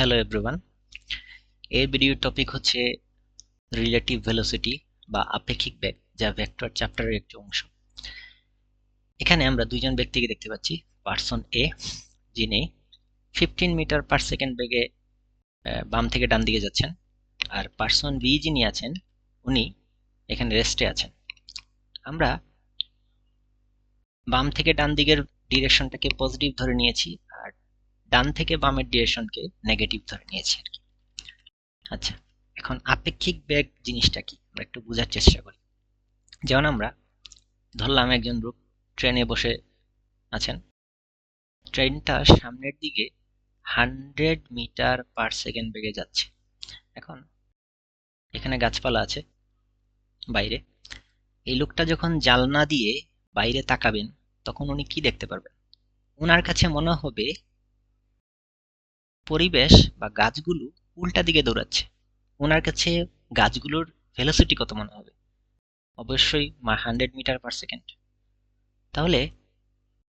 Hello everyone এর ভিডিওর topic হচ্ছে রিলেটিভ ভেলোসিটি বা আপেক্ষিক বেগ, যা ভেক্টর চ্যাপ্টারের একটি অংশ। এখানে আমরা দুইজন ব্যক্তিকে দেখতে পাচ্ছি পার্সন এ যিনি ফিফটিন মিটার পার সেকেন্ড বেগে বাম থেকে ডান দিকে যাচ্ছেন, আর পার্সন বি যিনি আছেন, উনি এখানে রেস্টে আছেন। আমরা বাম থেকে ডান দিকের ডিরেকশনটাকে পজিটিভ ধরে নিয়েছি, আর ডান থেকে বামের ডিরেকশনকে নেগেটিভ ধরে নিয়েছি আর কি। আচ্ছা এখন আপেক্ষিক বেগ জিনিসটা কি? আমরা একটু বোঝার চেষ্টা করি। যেমন আমরা ধরলাম একজন লোক ট্রেনে বসে আছেন। ট্রেনটা সামনের দিকে হান্ড্রেড মিটার পার সেকেন্ড বেগে যাচ্ছে। এখন এখানে গাছপালা আছে বাইরে। এই লোকটা যখন জালনা দিয়ে বাইরে তাকাবেন, তখন উনি কি দেখতে পারবেন? ওনার কাছে মনে হবে পরিবেশ বা গাছগুলো উল্টা দিকে দৌড়াচ্ছে। ওনার কাছে গাছগুলোর ভেলোসিটি কত মনে হবে? অবশ্যই মা হান্ড্রেড মিটার পার সেকেন্ড তাহলে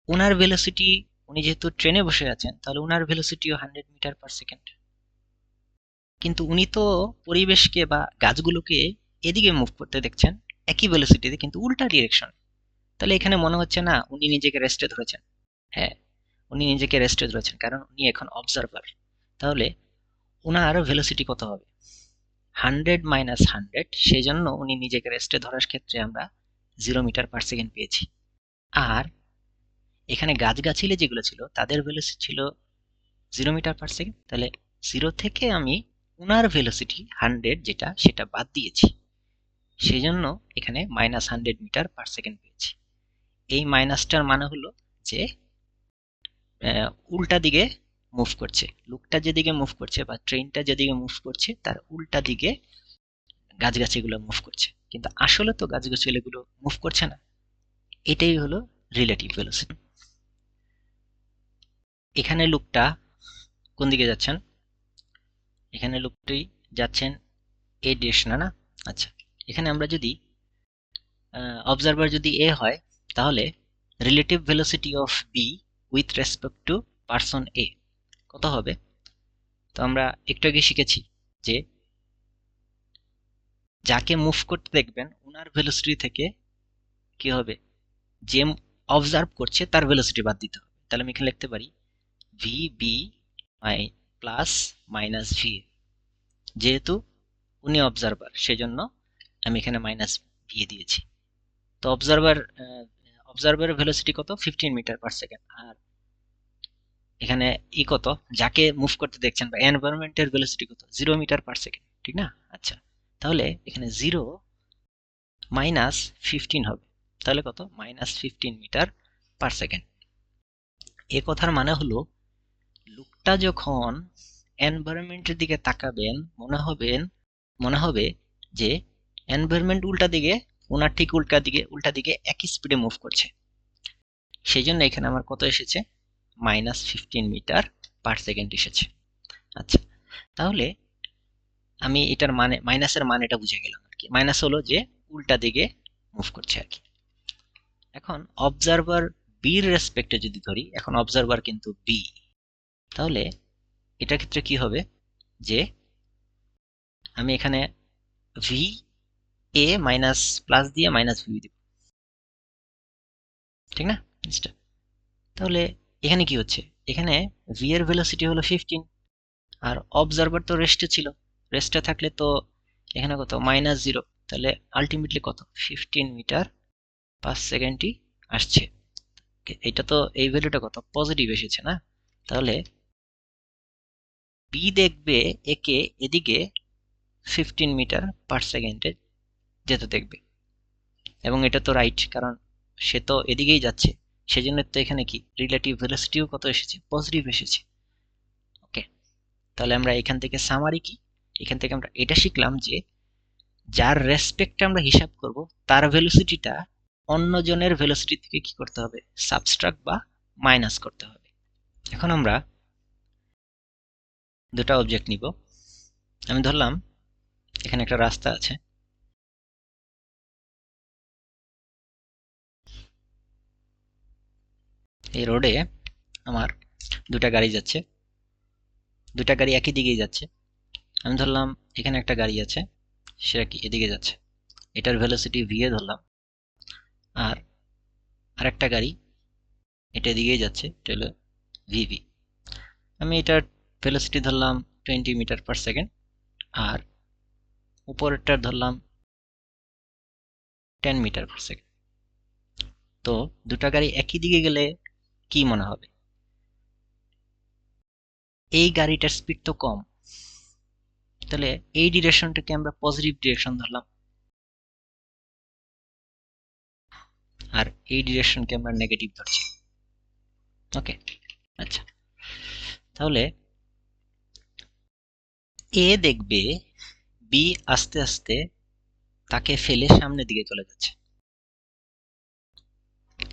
ওনার ভেলোসিটি উনি যেহেতু ট্রেনে বসে আছেন, তাহলে ওনার ভেলোসিটিও হান্ড্রেড মিটার পার সেকেন্ড কিন্তু উনি তো পরিবেশকে বা গাছগুলোকে এদিকে মুভ করতে দেখছেন, একই ভেলোসিটিতে কিন্তু উল্টা ডিরেকশন তাহলে এখানে মনে হচ্ছে না, উনি নিজেকে রেস্টে ধরেছেন। হ্যাঁ উনি নিজেকে রেস্টে ধরেছেন, কারণ উনি এখন অবজারভার তাহলে ওনার ভেলোসিটি কত হবে? হান্ড্রেড মাইনাস হান্ড্রেড সেই জন্য উনি নিজেকে রেস্টে ধরার ক্ষেত্রে আমরা জিরো মিটার পার সেকেন্ড পেয়েছি। আর এখানে গাছগাছিলে যেগুলো ছিল, তাদের ভেলোসিটি ছিল জিরো মিটার পার সেকেন্ড তাহলে জিরো থেকে আমি ওনার ভেলোসিটি হান্ড্রেড যেটা, সেটা বাদ দিয়েছি। সেই জন্য এখানে minus hundred metre per second পেয়েছি। এই মাইনাসটার মানে হলো যে উল্টা দিকে মুভ করছে। লুকটা যেদিকে মুভ করছে বা ট্রেনটা যেদিকে মুভ করছে, তার উল্টা দিকে গাছগাছিগুলো মুভ করছে। কিন্তু আসলে তো গাছগাছিগুলো মুভ করছে না। এটাই হলো রিলেটিভ ভেলোসিটি এখানে লুকটা কোন দিকে যাচ্ছেন? এখানে লুকটি যাচ্ছেন এ ডিরেকশনে না? না আচ্ছা এখানে আমরা যদি অবজারভার যদি এ হয়, তাহলে relative velocity of B with respect to person A কত হবে। তো আমরা একটু আগে শিখেছি যে যাকে মুভ করতে দেখবেন ওনার ভেলোসিটি থেকে কি হবে? যে অবজার্ভ করছে, তার ভেলোসিটি বাদ দিতে হবে। তাহলে আমি এখানে লিখতে পারি V B I plus minus V যেহেতু উনি অবজারভার সেজন্য আমি এখানে মাইনাস ভি দিয়েছি। তো অবজারভার অবজারভারের ভেলোসিটি কত? ফিফটিন মিটার পার সেকেন্ড আর এখানে ই কত? যাকে মুভ করতে দেখছেন বা এনভায়রনমেন্টের ভেলোসিটি কত? জিরো মিটার পার সেকেন্ড ঠিক না? আচ্ছা তাহলে এখানে জিরো মাইনাস ফিফটিন হবে। তাহলে কত? Minus fifteen metre per second এ কথার মানে হলো, লুকটা যখন এনভায়রনমেন্টের দিকে তাকাবেন, মনে হবেন, মনে হবে যে এনভায়রনমেন্ট উল্টা দিকে, ওনার ঠিক উল্টা দিকে উল্টা দিকে একই স্পিডে মুভ করছে। সেই জন্য এখানে আমার কত এসেছে? Minus fifteen metre per second এসেছে। আচ্ছা তাহলে আমি এটার মানে মাইনাসের মানেটা বুঝে গেলাম আর কি। মাইনাস হলো যে উল্টা দিকে মুভ করছে আর কি। এখন অবজারভার বির রেসপেক্টে যদি ধরি, এখন অবজারভার কিন্তু বি তাহলে এটার ক্ষেত্রে কি হবে? যে আমি এখানে ভি এ মাইনাস প্লাস দিয়ে মাইনাস ভি দিব। ঠিক না? জিনিসটা। তাহলে এখানে কি হচ্ছে? এখানে ভি এর ভেলোসিটি হলো ফিফটিন আর অবজারভার তো রেস্টে ছিল। রেস্টে থাকলে তো এখানে কত? মাইনাস জিরো তাহলে আলটিমেটলি কত? ফিফটিন মিটার পাঁচ সেকেন্ডই আসছে। এটা তো এই ভ্যালুটা কত? পজিটিভ এসেছে না? তাহলে বি দেখবে একে এদিকে ফিফটিন মিটার পার সেকেন্ডে যেতে দেখবে। এবং এটা তো রাইট কারণ সে তো এদিকেই যাচ্ছে। সেজন্য তো এখানে কি রিলেটিভ ভেলোসিটিও কত এসেছে? পজিটিভ এসেছে। ওকে তাহলে আমরা এখান থেকে সামারি কি? এখান থেকে আমরা এটা শিখলাম যে যার রেসপেক্টে আমরা হিসাব করব, তার ভেলোসিটিটা অন্যজনের ভেলোসিটি থেকে কি করতে হবে? সাবস্ট্রাক্ট বা মাইনাস করতে হবে। এখন আমরা দুটা অবজেক্ট নিব। আমি ধরলাম, এখানে একটা রাস্তা আছে। এই রোডে আমার দুটা গাড়ি যাচ্ছে। দুটা গাড়ি একই দিকেই যাচ্ছে। আমি ধরলাম, এখানে একটা গাড়ি আছে, সেটা কি এদিকে যাচ্ছে? এটার ভেলোসিটি ভি এ ধরলাম। আর আরেকটা গাড়ি এটা এদিকেই যাচ্ছে, এটা হলো ভিভি আমি এটার ভেলোসিটি ধরলাম টোয়েন্টি মিটার পার সেকেন্ড আর উপরেরটার ধরলাম টেন মিটার পার সেকেন্ড তো দুটা গাড়ি একই দিকে গেলে কি মনে হবে? এই গাড়িটার স্পিড তো কম। তাহলে এই ডিরেকশনটাকে আমরা পজিটিভ ডিরেকশন ধরলাম। আর এই ডিরেকশনকে আমরা নেগেটিভ ধরছি। ওকে আচ্ছা। তাহলে এ দেখবে বি আস্তে আস্তে তাকে ফেলে সামনের দিকে চলে যাচ্ছে।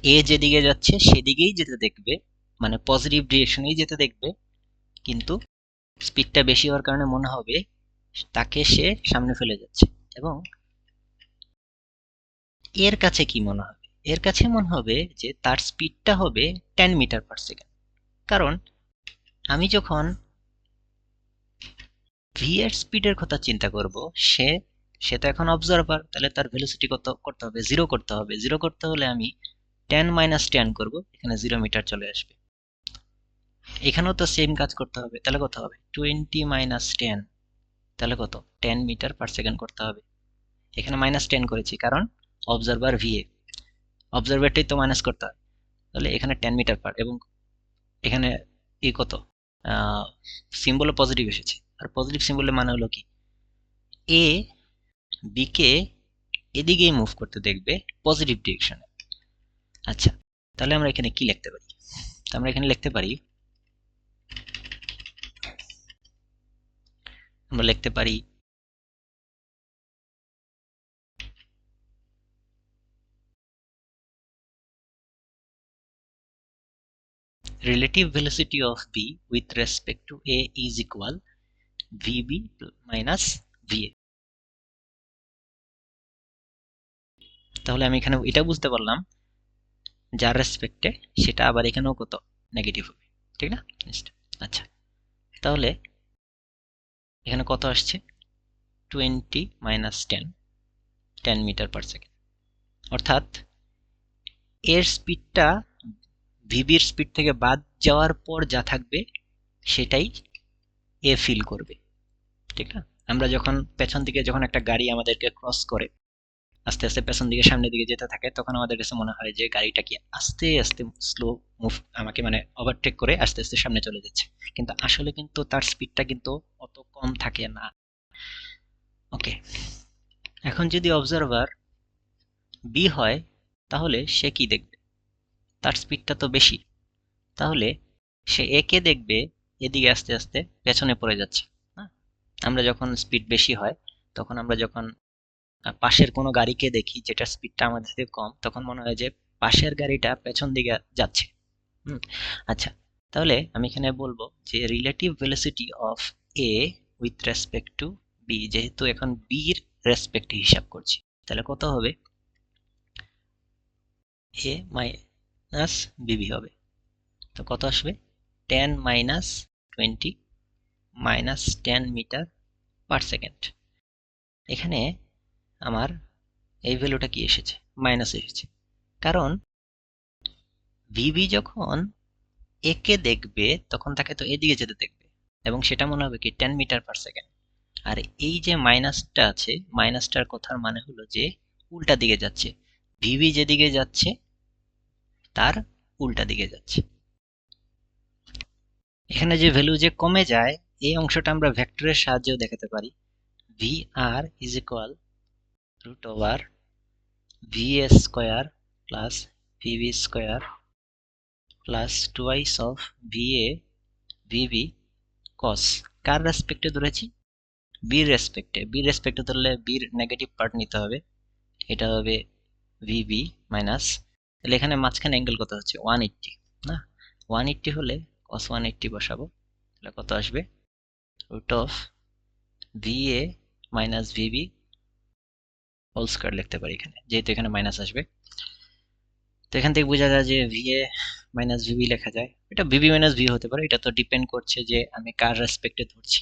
এ যেদিকে যাচ্ছে, সেদিকেই যেতে দেখবে। মানে পজিটিভ ডিরেকশনেই যেতে দেখবে। কিন্তু স্পিডটা বেশি হওয়ার কারণে মনে হবে তাকে সে সামনে ফেলে যাচ্ছে। এবং এর কাছে কি মনে হবে? এর কাছে মনে হবে যে তার স্পিডটা হবে টেন মিটার পার সেকেন্ড কারণ আমি যখন ভি এর স্পিডের কথা চিন্তা করব, সে সে তো এখন অবজারভার তাহলে তার ভেলোসিটি কত করতে হবে? জিরো করতে হবে। জিরো করতে হলে আমি টেন মাইনাস টেন করব, এখানে জিরো মিটার চলে আসবে। এখানেও তো সেম কাজ করতে হবে, তাহলে কত হবে? টোয়েন্টি মাইনাস টেন তাহলে কত? টেন মিটার পার সেকেন্ড করতে হবে। এখানে মাইনাস টেন করেছি, কারণ অবজারভার ভিএ অবজারভারটাই তো মাইনাস করতে হয়। তাহলে এখানে টেন মিটার পার এবং এখানে ই কত? সিম্বলও পজিটিভ এসেছে। আর পজিটিভ সিম্বলের মানে হলো কি? এ বিকে এদিকেই মুভ করতে দেখবে পজিটিভ ডিরেকশনে আচ্ছা তাহলে আমরা এখানে কি লিখতে পারি? আমরা এখানে লিখতে পারি, আমরা লিখতে পারি, relative velocity of b with respect to a is equal vb minus va তাহলে আমি এখানে এটা বুঝতে পারলাম যার রেসপেক্টে সেটা আবার এখানেও কত নেগেটিভ হবে, ঠিক না? আচ্ছা তাহলে এখানে কত আসছে? Twenty minus ten ten metre per second অর্থাৎ এর স্পিডটা ভিবির স্পিড থেকে বাদ যাওয়ার পর যা থাকবে, সেটাই এ ফিল করবে, ঠিক না? আমরা যখন পেছন দিকে যখন একটা গাড়ি আমাদেরকে ক্রস করে আস্তে আস্তে পেছন দিকে সামনের দিকে যেতে থাকে, তখন আমাদের কাছে মনে হয় যে গাড়িটা কি আস্তে আস্তে স্লো মুভ আমাকে মানে ওভারটেক করে আস্তে আস্তে সামনে চলে যাচ্ছে। কিন্তু আসলে কিন্তু তার স্পিডটা কিন্তু অত কম থাকে না। ওকে এখন যদি অবজারভার বি হয়, তাহলে সে কি দেখবে? তার স্পিডটা তো বেশি। তাহলে সে একে দেখবে, এদিকে আস্তে আস্তে পেছনে পড়ে যাচ্ছে। আমরা যখন স্পিড বেশি হয়, তখন আমরা যখন পাশের কোনো গাড়িকে দেখি যেটা স্পিডটা আমাদের থেকে কম, তখন মনে হয় যে পাশের গাড়িটা পেছন দিকে যাচ্ছে। হুম আচ্ছা তাহলে আমি এখানে বলব যে relative velocity of A with respect to B যেহেতু এখন বির রেসপেক্ট হিসাব করছি, তাহলে কত হবে? এ মাইনাস বিবি হবে। তো কত আসবে? Ten minus twenty minus ten metre per second এখানে আমার এই ভ্যালুটা কি এসেছে? মাইনাস এসেছে। কারণ ভিবি যখন একে দেখবে, তখন তাকে তো এদিকে যেতে দেখবে। এবং সেটা মনে হবে কি টেন মিটার পার সেকেন্ড আর এই যে মাইনাসটা আছে মাইনাসটার কথার মানে হলো যে উল্টা দিকে যাচ্ছে। ভিবি যেদিকে যাচ্ছে, তার উল্টা দিকে যাচ্ছে। এখানে যে ভ্যালু যে কমে যায়, এই অংশটা আমরা ভেক্টরের সাহায্যেও দেখাতে পারি। V R is equal root over va square plus vb square plus twice of va vb cos. কার রেসপেক্টে ধরেছি? বির রেসপেক্টে বির রেসপেক্টে ধরলে বির নেগেটিভ পার্ট নিতে হবে। এটা হবে ভিবি মাইনাস তাহলে এখানে মাঝখানে অ্যাঙ্গেল কত হচ্ছে? ওয়ান এইট্টি না? ওয়ান এইট্টি হলে কস ওয়ান এইট্টি বসাবো। তাহলে কত আসবে? Root of V A minus V B whole square লিখতে পারি এখানে, যেহেতু এখানে মাইনাস আসবে। তো এখান থেকে বোঝা যায় যে ভি এ মাইনাস ভিবি লেখা যায়। এটা ভিবি মাইনাস ভি হতে পারে, এটা তো ডিপেন্ড করছে যে আমি কার রেসপেক্টে ধরছি,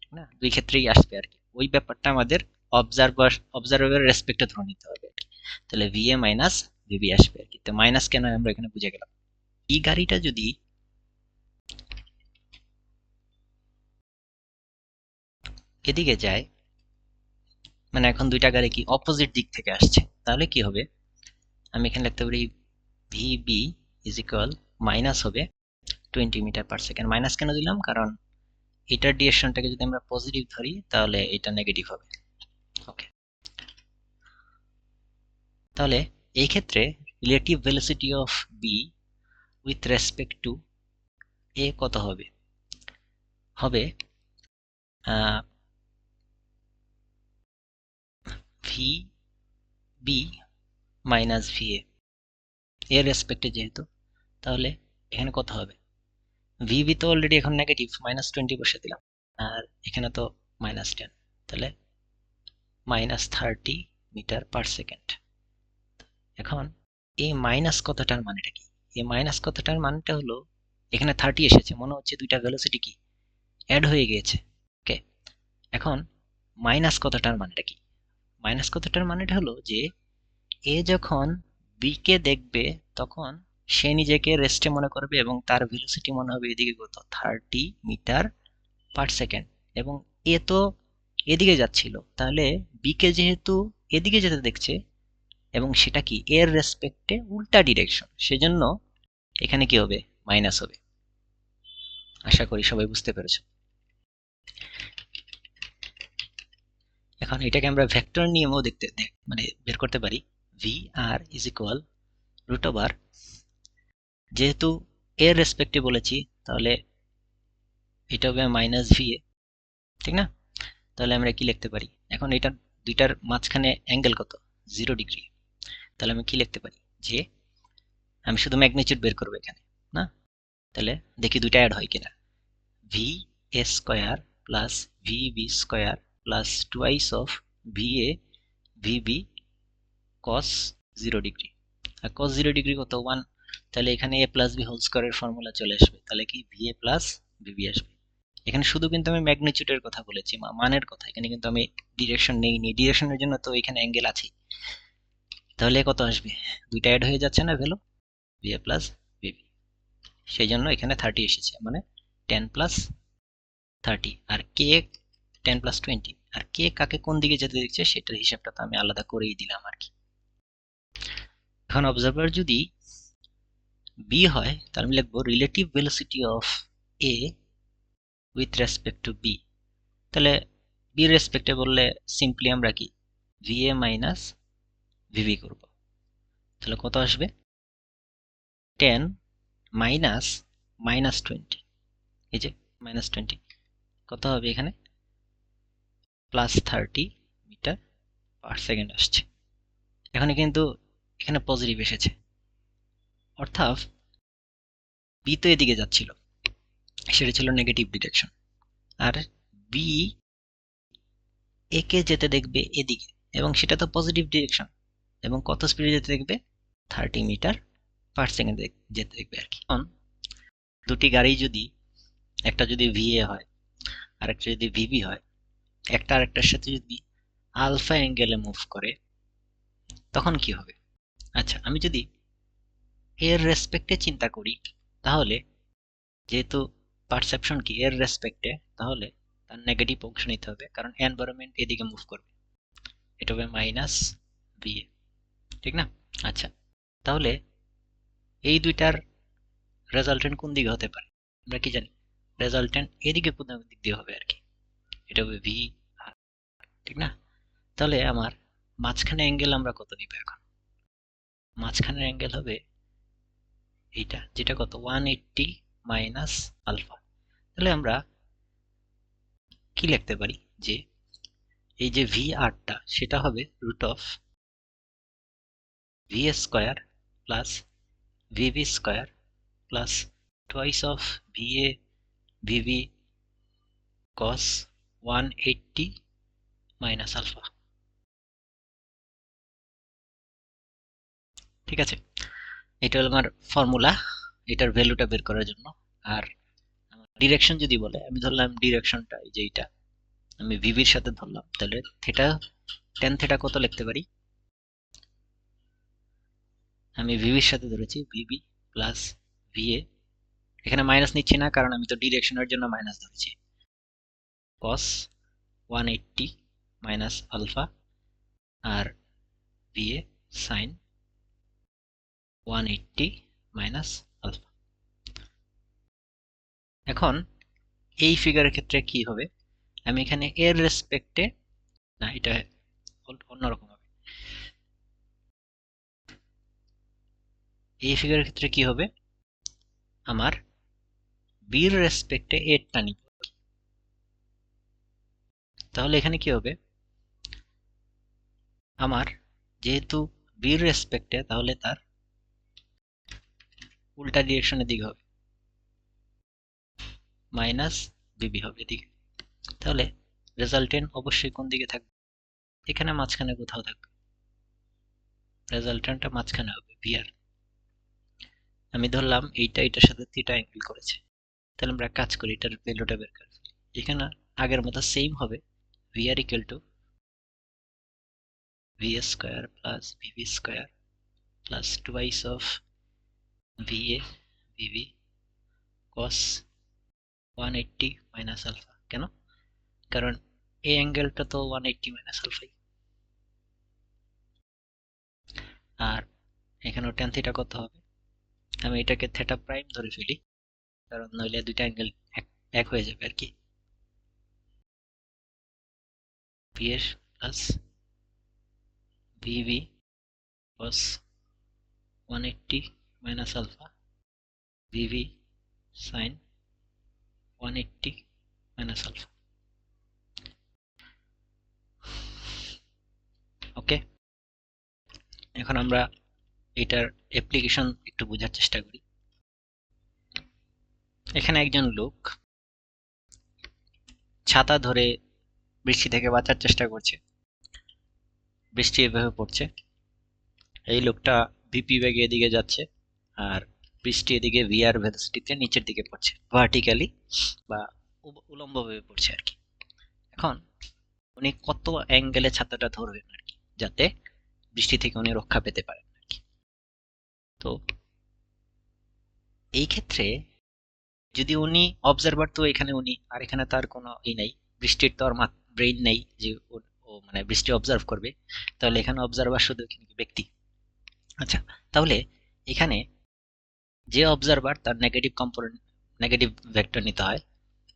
ঠিক না? দুই ক্ষেত্রেই আসবে আর কি। ওই ব্যাপারটা আমাদের অবজারভার অবজারভারের রেসপেক্টে ধরে নিতে হবে। তাহলে ভি এ মাইনাস ভিবি আসবে আর কি। তো মাইনাস কেন আমরা এখানে বুঝে গেলাম? এই গাড়িটা যদি এদিকে যায় মানে এখন দুইটা গাড়ি কি অপোজিট দিক থেকে আসছে। তাহলে কি হবে? আমি এখানে লিখতে পারি V B is equal minus হবে twenty metre per second minus কেন দিলাম? কারণ এটার ডিরেকশনটাকে যদি আমরা পজিটিভ ধরি, তাহলে এটা নেগেটিভ হবে। ওকে তাহলে এই ক্ষেত্রে relative velocity of B with respect to A কত হবে? হবে বি মাইনাস ভি এ এর রেসপেক্টে যেহেতু, তাহলে এখানে কত হবে? ভিবি তো অলরেডি এখন নেগেটিভ মাইনাস টোয়েন্টি বসে দিলাম, আর এখানে তো মাইনাস টেন তাহলে minus thirty metre per second এখন এই মাইনাস কথাটার মানেটা কি? এই মাইনাস কথাটার মানেটা হলো, এখানে থার্টি এসেছে, মনে হচ্ছে দুইটা ভেলোসিটি কি? অ্যাড হয়ে গিয়েছে ওকে এখন মাইনাস কথাটার মানেটা কি? মাইনাস কথাটার মানেটা হলো যে, এ যখন বিকে দেখবে, তখন সে নিজেকে রেস্টে মনে করবে এবং তার ভেলোসিটি মনে হবে এদিকে কত? থার্টি মিটার পার সেকেন্ড এবং এ তো এদিকে যাচ্ছিল। তাহলে বিকে যেহেতু এদিকে যেতে দেখছে, এবং সেটা কি? এর রেসপেক্টে উল্টা ডিরেকশন সেজন্য এখানে কি হবে? মাইনাস হবে। আশা করি সবাই বুঝতে পেরেছ। এখন এটাকে আমরা ভেক্টর নিয়মও দেখতে, দেখ- মানে বের করতে পারি। V R is equal root over যেহেতু এর রেসপেক্টে বলেছি, তাহলে এটা হবে মাইনাস ভি এ ঠিক না? তাহলে আমরা কি লিখতে পারি? এখন এটা দুইটার মাঝখানে অ্যাঙ্গেল কত? জিরো ডিগ্রি তাহলে আমি কি লিখতে পারি? যে আমি শুধু ম্যাগনিচিউড বের করব এখানে, না? তাহলে দেখি দুইটা অ্যাড হয় কিনা। V A square plus V B square of V A V B cos zero degree R cos zero degree কত? ওয়ান তাহলে এখানে এ প্লাস বি হোল স্কোয়ারের ফর্মুলা চলে আসবে। তাহলে কি? এ প্লাস ভিবি আসবে। এখানে শুধু কিন্তু আমি ম্যাগনিচিউডের কথা বলেছি মানের কথা। এখানে কিন্তু আমি ডিরেকশন নেইনি। ডিরেকশনের জন্য তো এখানে অ্যাঙ্গেল আছে তাহলে কত আসবে? দুইটা অ্যাড হয়ে যাচ্ছে না value V A plus V B সেই জন্য এখানে থার্টি এসেছে। মানে টেন প্লাস থার্টি আর কে টেন প্লাস টোয়েন্টি আর কে কাকে কোন দিকে যেতে দেখছে সেটার হিসাবটা তো আমি আলাদা করেই দিলাম আর কি। এখন অবজারভার যদি বি হয় তাহলে আমি লিখব relative velocity of A with respect to B তাহলে বি রেসপেক্টে বললে সিম্পলি আমরা কি? ভি এ মাইনাস ভিভি করব। তাহলে কত আসবে? টেন মাইনাস মাইনাস টোয়েন্টি এই যে মাইনাস টোয়েন্টি কত হবে এখানে? Plus thirty metre per second আসছে। এখানে কিন্তু, এখানে পজিটিভ এসেছে। অর্থাৎ বি তো এদিকে যাচ্ছিল। সেটা ছিল নেগেটিভ ডিরেকশন আর বি একে যেতে দেখবে এদিকে, এবং সেটা তো পজিটিভ ডিরেকশন এবং কত স্পিডে যেতে দেখবে? থার্টি মিটার পার সেকেন্ড যেতে দেখবে আর কি। দুটি গাড়ি যদি, একটা যদি ভিএ হয় আর একটা যদি ভিবি হয় একটা আরেকটার সাথে যদি আলফা অ্যাঙ্গেলে মুভ করে, তখন কি হবে? আচ্ছা আমি যদি এর রেসপেক্টে চিন্তা করি, তাহলে যেহেতু পারসেপশন কি, এর রেসপেক্টে তাহলে তার নেগেটিভ অংশ নিতে হবে, কারণ এনভায়রনমেন্ট এদিকে মুভ করবে। এটা হবে মাইনাস বিএ ঠিক না? আচ্ছা তাহলে এই দুইটার রেজাল্টেন্ট কোন দিকে হতে পারে? আমরা কি জানি? রেজাল্টেন্ট এদিকে কোন দিক দিয়ে হবে আর কি। এটা হবে ভি আর ঠিক না? তাহলে আমার মাঝখানে অ্যাঙ্গেল আমরা কত নিব এখন? মাঝখানের অ্যাঙ্গেল হবে এইটা, যেটা কত? ওয়ান এইটটি মাইনাস আলফা তাহলে আমরা কি লিখতে পারি? যে এই যে ভি আরটা সেটা হবে root of V square plus V V square plus twice of V A V V cos one eighty minus alpha ঠিক আছে? এটা হলো আমার ফর্মুলা এটার ভ্যালুটা বের করার জন্য। আর ডিরেকশন যদি বলে, আমি ধরলাম ডিরেকশনটা এই যে এইটা। আমি ভিভির সাথে ধরলাম, তাহলে থেটা টেন থেটা কত লিখতে পারি? আমি ভিভির সাথে ধরেছি V V plus V A এখানে মাইনাস নিচ্ছি না, কারণ আমি তো ডিরেকশনের জন্য মাইনাস ধরেছি। One eighty minus alpha R V A sine one eighty minus alpha এখন এই ফিগারের ক্ষেত্রে কি হবে? আমি এখানে এর রেসপেক্টে না, এটা অন্যরকম হবে। এই ফিগারের ক্ষেত্রে কি হবে? আমার বির রেসপেক্টে এরটা নিব। তাহলে এখানে কি হবে? আমার যেহেতু বির রেসপেক্টে তাহলে তার উল্টা ডিরেকশনের দিকে হবে। মাইনাস বিবি হবে এদিকে। তাহলে রেজাল্টেন্ট অবশ্যই কোন দিকে থাকবে? এখানে মাঝখানে কোথাও থাকবে। রেজাল্টেন্টটা মাঝখানে হবে ভিআর আমি ধরলাম এইটা এটার সাথে থিটা অ্যাঙ্গেল করেছে। তাহলে আমরা কাজ করি, এটার ভ্যালুটা বের করে এখানে আগের মতো সেম হবে। V R equal to V A square plus V V square plus twice of V A V V cos one eighty minus alpha কেন? কারণ এই অ্যাঙ্গেলটা তো ওয়ান এইটটি মাইনাস আলফাই আর এখানেও টেন থিটা কত হবে। আমি এটাকে থেটা প্রাইম ধরে ফেলি। কারণ নইলে দুইটা অ্যাঙ্গেল এক হয়ে যাবে আর কি। P S plus V V cos 180 minus alpha, VV sin 180 minus alpha. Okay এখন আমরা এটার অ্যাপ্লিকেশন একটু বোঝার চেষ্টা করি। এখানে একজন লোক ছাতা ধরে বৃষ্টি থেকে বাঁচার চেষ্টা করছে। বৃষ্টি এভাবে পড়ছে। এই লোকটা ভিপি ব্যাগে এদিকে যাচ্ছে আর বৃষ্টি এদিকে ভিআর ভেলোসিটিতে নিচের দিকে পড়ছে ভার্টিক্যালি বা উলম্বভাবে পড়ছে আর কি। এখন উনি কত অ্যাঙ্গেলে ছাতাটা ধরবেন আর কি, যাতে বৃষ্টি থেকে উনি রক্ষা পেতে পারেন আর কি। তো এই ক্ষেত্রে যদি উনি অবজারভার তো এখানে উনি, আর এখানে তার কোনো ই নেই, বৃষ্টির তো আর ব্রেইন নেই যে ও মানে বৃষ্টি অবজার্ভ করবে, তাহলে এখানে অবজারভার শুধু ব্যক্তি? আচ্ছা তাহলে এখানে যে অবজারভার তার নেগেটিভ কম্পোনেন্ট নেগেটিভ ভেক্টর নিতে হয়,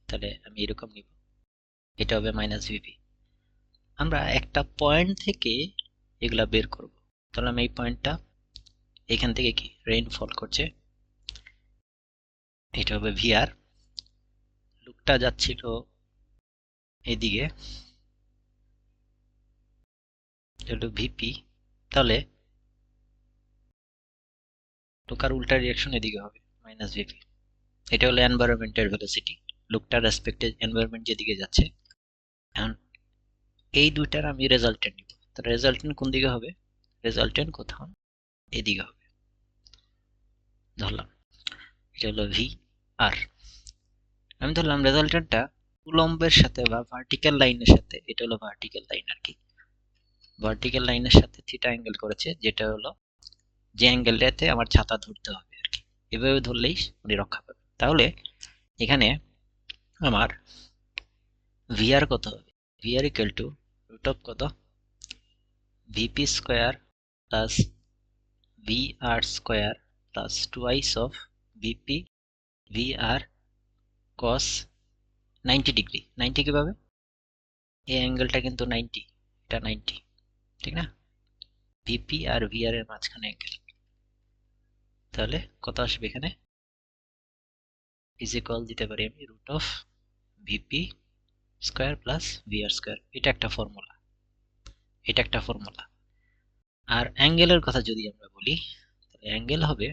তাহলে আমি এরকম নিব। এটা হবে মাইনাস ভিপি আমরা একটা পয়েন্ট থেকে এগুলা বের করব। তাহলে আমি এই পয়েন্টটা এখান থেকে কি? রেইনফল করছে। এটা হবে ভিআর লুকটা যাচ্ছিল এদিকে। এটা ভিপি তাহলে টোকার উল্টা রিয়াকশন এদিকে হবে? মাইনাস ভিপি এটা হলো এনভায়রনমেন্টের ভেলোসিটি লুকটার রেসপেক্টে এনভায়রনমেন্ট যেদিকে যাচ্ছে। এখন এই দুইটার আমি রেজাল্টেন্ট নিব। তো রেজাল্টেন্ট কোন দিকে হবে? রেজাল্টেন্ট কোথাও এদিকে হবে। ধরলাম। এটা হলো ভি আর আমি ধরলাম রেজাল্টেন্টটা উলম্বের সাথে বা ভার্টিক্যাল লাইনের সাথে, এটা হলো ভার্টিক্যাল লাইন আর কি ভার্টিক্যাল লাইনের সাথে থিটা অ্যাঙ্গেল করেছে, যেটা হলো যে অ্যাঙ্গেলটাতে আমার ছাতা ধরতে হবে আর কি এভাবে ধরলেই উনি রক্ষা পাবে। তাহলে এখানে আমার ভিআর কত হবে? V R equal to root of কত? V P square plus V R square plus twice of V P V R cos ninety degree ninety কীভাবে? এই অ্যাঙ্গেলটা কিন্তু নাইনটি এটা নাইনটি ঠিক না? ভিপি আর ভিআর এর মাঝখানে অ্যাঙ্গেল তাহলে কত আসবে এখানে? ইজ ইকুয়াল দিতে পারি আমি root of V P square plus V R square এটা একটা ফর্মুলা এটা একটা ফর্মুলা আর অ্যাঙ্গেলের কথা যদি আমরা বলি, তাহলে অ্যাঙ্গেল হবে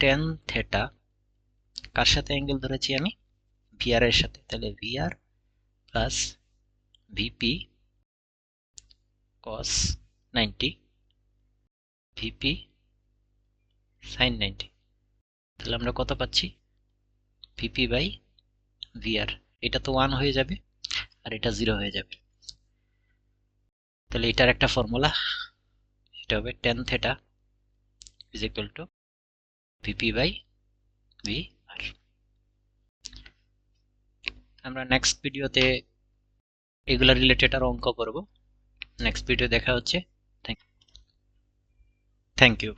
টেন থেটা কার সাথে অ্যাঙ্গেল ধরেছি আমি? ভিআর এর সাথে, তাহলে V R plus V P cos ninety V P sine ninety তাহলে আমরা কত পাচ্ছি? ভিপি বাই ভিআর এটা তো ওয়ান হয়ে যাবে, আর এটা জিরো হয়ে যাবে। তাহলে এটার একটা ফর্মুলা এটা হবে tan theta is equal to V P by V R আমরা নেক্সট ভিডিওতে এগুলা রিলেটেড আর অঙ্ক করব। নেক্সট ভিডিও দেখা হচ্ছে। Thank you